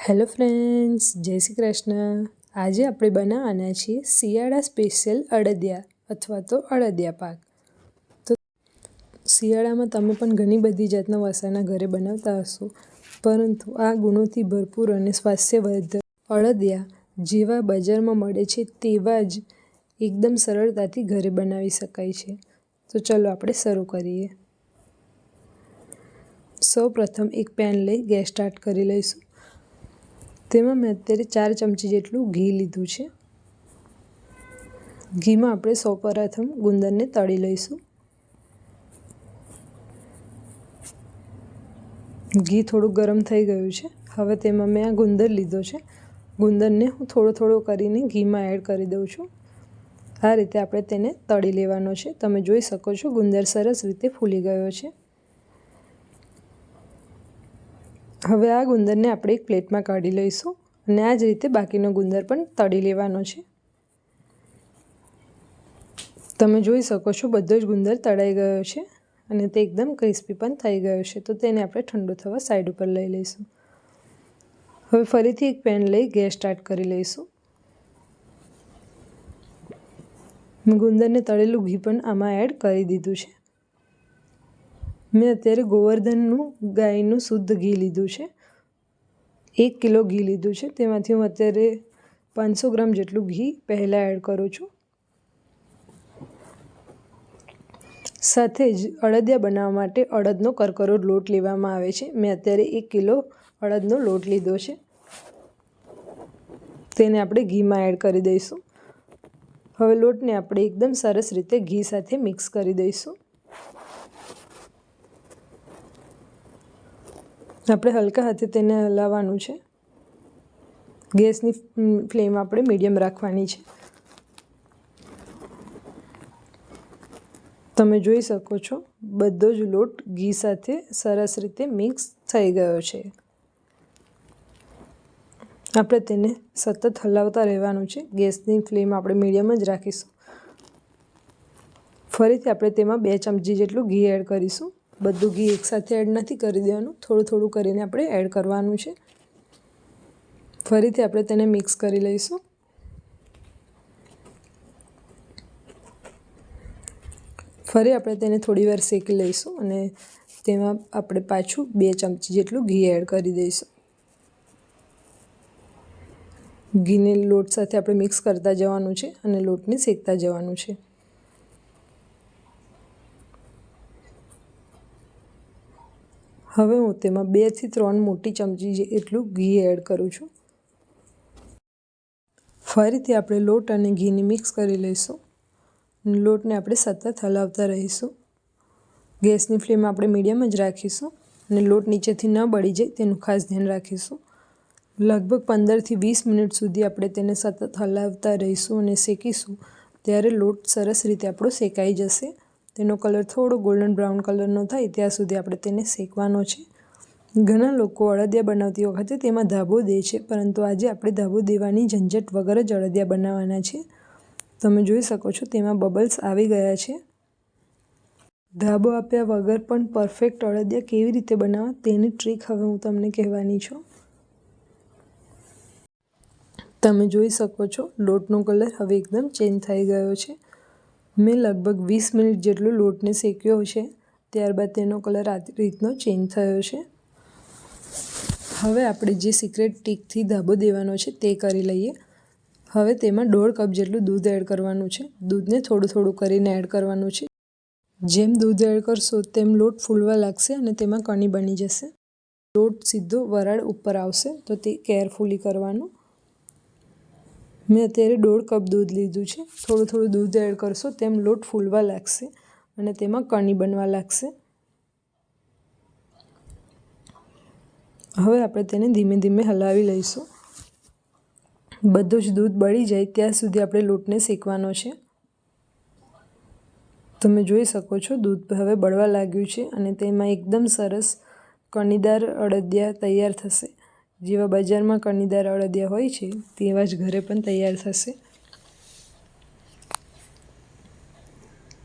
Hello friends, જય શ્રી કૃષ્ણ. આજે આપણે બનાવવાના છીએ શિયાળા સ્પેશિયલ અડદિયા અથવા તો અડદિયા પાક. તો શિયાળામાં તમે પણ ઘણી બધી જાતના વસાના ઘરે બનાવતા હશો, પરંતુ આ ગુણોથી ભરપૂર અને સ્વાસ્થ્યવર્ધક અડદિયા જેવા બજારમાં મળે છે તેવા જ એકદમ સરળતાથી ઘરે બનાવી શકાય છે. તો ચલો આપણે શરૂ કરીએ. સૌ પ્રથમ એક પેન લઈ ગેસ સ્ટાર્ટ કરી લઈશું. તેમાં મેં અત્યારે ચાર ચમચી જેટલું ઘી લીધું છે. ઘીમાં આપણે સૌ પ્રથમ ગુંદરને તળી લઈશું. ઘી થોડું ગરમ થઈ ગયું છે. હવે તેમાં મેં આ ગુંદર લીધો છે. ગુંદરને હું થોડો થોડો કરીને ઘીમાં એડ કરી દઉં છું. આ રીતે આપણે તેને તળી લેવાનો છે. તમે જોઈ શકો છો ગુંદર સરસ રીતે ફૂલી ગયો છે. હવે આ ગુંદરને આપણે એક પ્લેટમાં કાઢી લઈશું અને આ જ રીતે બાકીનો ગુંદર પણ તળી લેવાનો છે. તમે જોઈ શકો છો બધો જ ગુંદર તળાઈ ગયો છે અને તે એકદમ ક્રિસ્પી પણ થઈ ગયો છે. તો તેને આપણે ઠંડુ થવા સાઈડ ઉપર લઈ લઈશું. હવે ફરીથી એક પેન લઈ ગેસ સ્ટાર્ટ કરી લઈશું. ગુંદરને તળેલું ઘી પણ આમાં એડ કરી દીધું છે. મેં અત્યારે ગોવર્ધનનું ગાયનું શુદ્ધ ઘી લીધું છે. એક કિલો ઘી લીધું છે. તેમાંથી હું અત્યારે પાંચસો ગ્રામ જેટલું ઘી પહેલાં એડ કરું છું. સાથે જ અડદિયા બનાવવા માટે અડદનો કરકરો લોટ લેવામાં આવે છે. મેં અત્યારે એક કિલો અડદનો લોટ લીધો છે. તેને આપણે ઘીમાં એડ કરી દઈશું. હવે લોટને આપણે એકદમ સરસ રીતે ઘી સાથે મિક્સ કરી દઈશું. આપણે હલકા હાથે તેને હલાવવાનું છે. ગેસની ફ્લેમ આપણે મીડિયમ રાખવાની છે. તમે જોઈ શકો છો, બધો જ લોટ ઘી સાથે સરસ રીતે મિક્સ થઈ ગયો છે. આપણે તેને સતત હલાવતા રહેવાનું છે. ગેસની ફ્લેમ આપણે મીડિયમ જ રાખીશું. ફરીથી આપણે તેમાં બે ચમચી જેટલું ઘી એડ કરીશું. બધું ઘી એકસાથે એડ નથી કરી દેવાનું. થોડું થોડું કરીને આપણે એડ કરવાનું છે. ફરીથી આપણે તેને મિક્સ કરી લઈશું. ફરી આપણે તેને થોડી વાર શેકી લઈશું અને તેમાં આપણે પાછું બે ચમચી જેટલું ઘી એડ કરી દઈશું. ઘીને લોટ સાથે આપણે મિક્સ કરતા જવાનું છે અને લોટને શેકતા જવાનું છે. હવે હું તેમાં બેથી ત્રણ મોટી ચમચી એટલું ઘી એડ કરું છું. ફરીથી આપણે લોટ અને ઘીને મિક્સ કરી લઈશું. લોટને આપણે સતત હલાવતા રહીશું. ગેસની ફ્લેમ આપણે મીડિયમ જ રાખીશું અને લોટ નીચેથી ન બળી જાય તેનું ખાસ ધ્યાન રાખીશું. લગભગ પંદરથી વીસ મિનિટ સુધી આપણે તેને સતત હલાવતા રહીશું અને શેકીશું, ત્યારે લોટ સરસ રીતે આપણો શેકાઈ જશે. તેનો કલર થોડો ગોલ્ડન બ્રાઉન કલરનો થાય ત્યાં સુધી આપણે તેને શેકવાનો છે. ઘણા લોકો અળદિયા બનાવતી વખતે તેમાં ધાબો દે છે, પરંતુ આજે આપણે ધાબો દેવાની ઝંઝટ વગર જ અળદિયા બનાવવાના છે. તમે જોઈ શકો છો તેમાં બબલ્સ આવી ગયા છે. ધાબો આપ્યા વગર પણ પરફેક્ટ અળદિયા કેવી રીતે બનાવવા તેની ટ્રીક હવે હું તમને કહેવાની છું. તમે જોઈ શકો છો લોટનો કલર હવે એકદમ ચેન્જ થઈ ગયો છે. મેં લગભગ વીસ મિનિટ જેટલું લોટને શેક્યો છે ત્યારબાદ તેનો કલર આ રીતનો ચેન્જ થયો છે હવે આપણે જે સિક્રેટ ટીકથી ધાબો દેવાનો છે તે કરી લઈએ. હવે તેમાં દોઢ કપ જેટલું દૂધ એડ કરવાનું છે. દૂધને થોડું થોડું કરીને એડ કરવાનું છે. જેમ દૂધ એડ કરશો તેમ લોટ ફૂલવા લાગશે અને તેમાં કણી બની જશે. લોટ સીધો વરાળ ઉપર આવશે, તો તે કેરફુલી કરવાનું. મેં અત્યારે દોઢ કપ દૂધ લીધું છે. થોડું થોડું દૂધ એડ કરશો તેમ લોટ ફૂલવા લાગશે અને તેમાં કણી બનવા લાગશે. હવે આપણે તેને ધીમે ધીમે હલાવી લઈશું. બધું જ દૂધ બળી જાય ત્યાં સુધી આપણે લોટને શેકવાનો છે. તમે જોઈ શકો છો દૂધ હવે બળવા લાગ્યું છે અને તેમાં એકદમ સરસ કણીદાર અડદિયા તૈયાર થશે. જેવા બજારમાં કણીદાર અળદિયા હોય છે, તેવા જ ઘરે પણ તૈયાર થશે.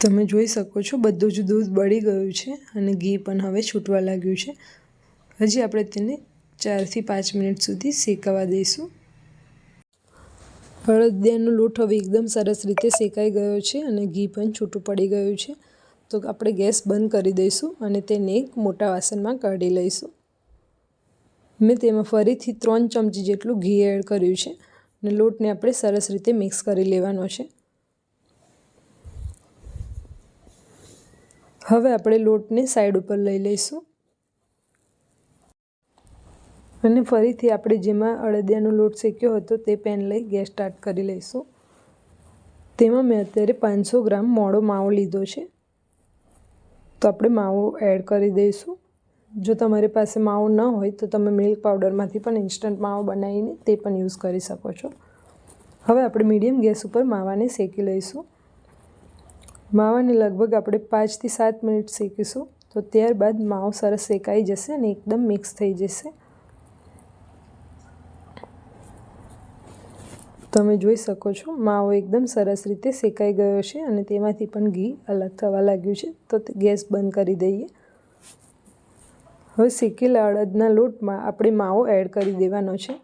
તમે જોઈ શકો છો, બધું જ દૂધ બળી ગયું છે અને ઘી પણ હવે છૂટવા લાગ્યું છે. હજી આપણે તેને ચારથી પાંચ મિનિટ સુધી શેકાવા દઈશું. અળદિયાનો લોટ હવે એકદમ સરસ રીતે શેકાઈ ગયો છે અને ઘી પણ છૂટું પડી ગયું છે. તો આપણે ગેસ બંધ કરી દઈશું અને તેને એક મોટા વાસણમાં કાઢી લઈશું. મેં તેમાં ફરીથી ત્રણ ચમચી જેટલું ઘી એડ કર્યું છે અને લોટને આપણે સરસ રીતે મિક્સ કરી લેવાનો છે. હવે આપણે લોટને સાઈડ ઉપર લઈ લઈશું. અને ફરીથી આપણે જેમાં અડદિયાનો લોટ શેક્યો હતો તે પેન લઈ ગેસ સ્ટાર્ટ કરી લઈશું. તેમાં મેં અત્યારે પાંચસો ગ્રામ મોડો માવો લીધો છે. તો આપણે માવો એડ કરી દઈશું. જો તમારી પાસે માવો ન હોય તો તમે મિલ્ક પાવડરમાંથી પણ ઇન્સ્ટન્ટ માવો બનાવીને તે પણ યુઝ કરી શકો છો. હવે આપણે મીડિયમ ગેસ ઉપર માવાને શેકી લઈશું. માવાને લગભગ આપણે પાંચથી સાત મિનિટ શેકીશું, તો ત્યારબાદ માવો સરસ શેકાઈ જશે અને એકદમ મિક્સ થઈ જશે. તમે જોઈ શકો છો, માવો એકદમ સરસ રીતે શેકાઈ ગયો છે અને તેમાંથી પણ ઘી અલગ થવા લાગ્યું છે, તો ગેસ બંધ કરી દઈએ. હવે શેકેલા અડદના લોટમાં આપણે માવો એડ કરી દેવાનો છે.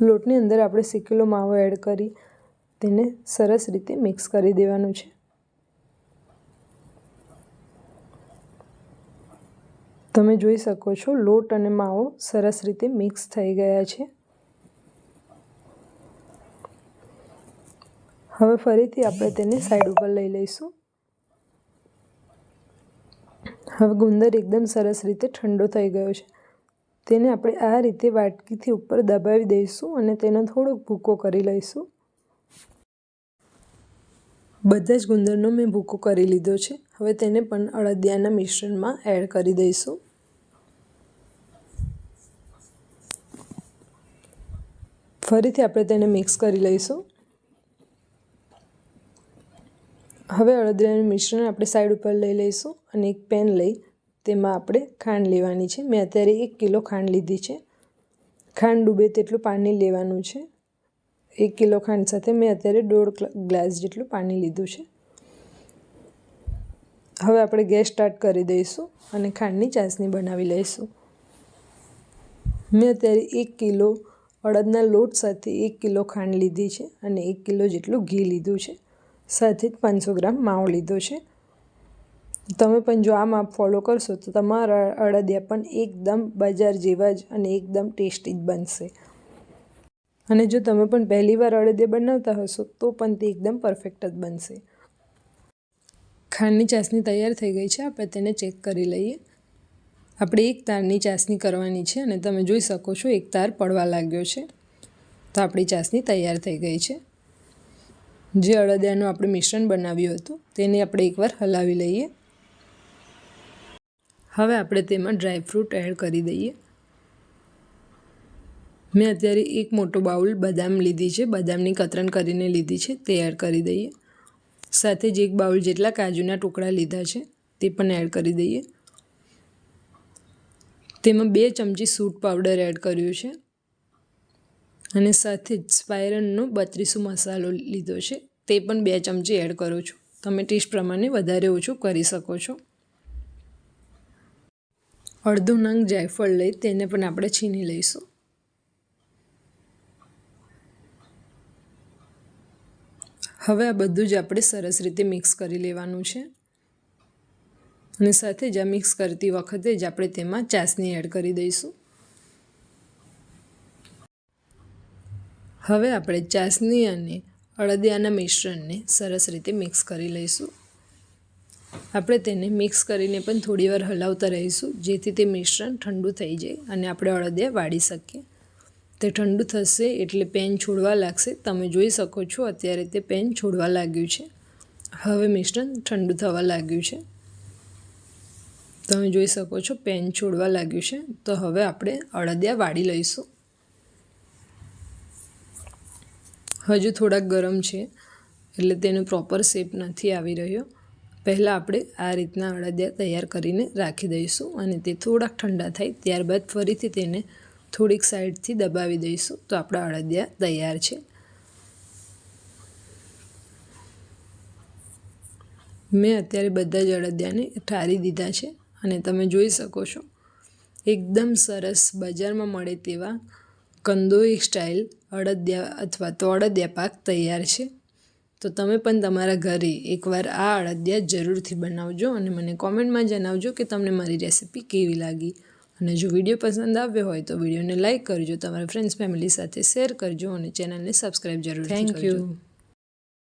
લોટની અંદર આપણે શેકેલો માવો એડ કરી તેને સરસ રીતે મિક્સ કરી દેવાનું છે. તમે જોઈ શકો છો, લોટ અને માવો સરસ રીતે મિક્સ થઈ ગયા છે. હવે ફરીથી આપણે તેને સાઈડ ઉપર લઈ લઈશું. હવે ગુંદર એકદમ સરસ રીતે ઠંડો થઈ ગયો છે. તેને આપણે આ રીતે વાટકીથી ઉપર દબાવી દઈશું અને તેનો થોડોક ભૂકો કરી લઈશું. બધા જ ગુંદરનો મેં ભૂકો કરી લીધો છે. હવે તેને પણ અળદિયાના મિશ્રણમાં એડ કરી દઈશું. ફરીથી આપણે તેને મિક્સ કરી લઈશું. હવે અડદિયાનું મિશ્રણ આપણે સાઈડ ઉપર લઈ લઈશું અને એક પેન લઈ તેમાં આપણે ખાંડ લેવાની છે. મેં અત્યારે એક કિલો ખાંડ લીધી છે. ખાંડ ડૂબે તેટલું પાણી લેવાનું છે. એક કિલો ખાંડ સાથે મેં અત્યારે દોઢ ગ્લાસ જેટલું પાણી લીધું છે. હવે આપણે ગેસ સ્ટાર્ટ કરી દઈશું અને ખાંડની ચાસણી બનાવી લઈશું. મેં અત્યારે એક કિલો અડદના લોટ સાથે એક કિલો ખાંડ લીધી છે અને એક કિલો જેટલું ઘી લીધું છે. સાથે જ પાંચસો ગ્રામ માવો લીધો છે. તમે પણ જો આ માપ ફોલો કરશો તો તમારા અડદિયા પણ એકદમ બજાર જેવા જ અને એકદમ ટેસ્ટી જ બનશે. અને જો તમે પણ પહેલી વાર અડદિયા બનાવતા હશો તો પણ તે એકદમ પરફેક્ટ જ બનશે. ખાંડની ચાસણી તૈયાર થઈ ગઈ છે. આપણે તેને ચેક કરી લઈએ. આપણે એક તારની ચાસણી કરવાની છે અને તમે જોઈ શકો છો એક તાર પડવા લાગ્યો છે. તો આપણી ચાસણી તૈયાર થઈ ગઈ છે. જે અડદિયાનું આપણે મિશ્રણ બનાવ્યું હતું, તેને આપણે એકવાર હલાવી લઈએ. હવે આપણે તેમાં ડ્રાયફ્રૂટ એડ કરી દઈએ. મેં અત્યારે એક મોટો બાઉલ બદામ લીધી છે, બદામની કતરણ કરીને લીધી છે, તે એડ કરી દઈએ. સાથે જ એક બાઉલ જેટલા કાજુના ટુકડા લીધા છે, તે પણ એડ કરી દઈએ. તેમાં બે ચમચી સૂટ પાવડર એડ કર્યું છે. અને સાથે જ સ્પાયરનનો બત્રીસો મસાલો લીધો છે. તે પણ બે ચમચી એડ કરું છું. તમે ટેસ્ટ પ્રમાણે વધારે ઓછું કરી શકો છો. અડધો નંગ જાયફળ લઈ તેને પણ આપણે છીની લઈશું. હવે આ બધું જ આપણે સરસ રીતે મિક્સ કરી લેવાનું છે. અને સાથે જ આ મિક્સ કરતી વખતે જ આપણે તેમાં ચાસણી એડ કરી દઈશું. હવે આપણે ચાસણી અને અડદિયાના મિશ્રણને સરસ રીતે મિક્સ કરી લઈશું. આપણે તેને મિક્સ કરીને પણ થોડીવાર હલાવતા રહીશું, જેથી તે મિશ્રણ ઠંડુ થઈ જાય અને આપણે અડદિયા વાળી શકીએ. તે ઠંડુ થશે એટલે પેન છોડવા લાગશે. તમે જોઈ શકો છો અત્યારે તે પેન છોડવા લાગ્યું છે. હવે મિશ્રણ ઠંડુ થવા લાગ્યું છે. તમે જોઈ શકો છો પેન છોડવા લાગ્યું છે. તો હવે આપણે અડદિયા વાળી લઈશું. હજુ થોડાક ગરમ છે, એટલે તેનો પ્રોપર શેપ નથી આવી રહ્યો. પહેલાં આપણે આ રીતના અડદિયા તૈયાર કરીને રાખી દઈશું અને તે થોડાક ઠંડા થાય ત્યારબાદ ફરીથી તેને થોડીક સાઈડથી દબાવી દઈશું તો આપણા અડદિયા તૈયાર છે. મેં અત્યારે બધા જ અડદિયાને ઠારી દીધા છે અને તમે જોઈ શકો છો, એકદમ સરસ બજારમાં મળે તેવા કંદોઈ સ્ટાઇલ અડદિયા અથવા તો અડદિયા પાક તૈયાર છે. તો તમે પણ તમારા ઘરે એકવાર આ અડદિયા જરૂરથી બનાવજો અને મને કોમેન્ટમાં જણાવજો કે તમને મારી રેસિપી કેવી લાગી. અને જો વીડિયો પસંદ આવ્યો હોય તો વિડીયોને લાઇક કરજો તમારા ફ્રેન્ડ્સ ફેમિલી સાથે શેર કરજો અને ચેનલને સબસ્ક્રાઈબ જરૂર થેન્ક you.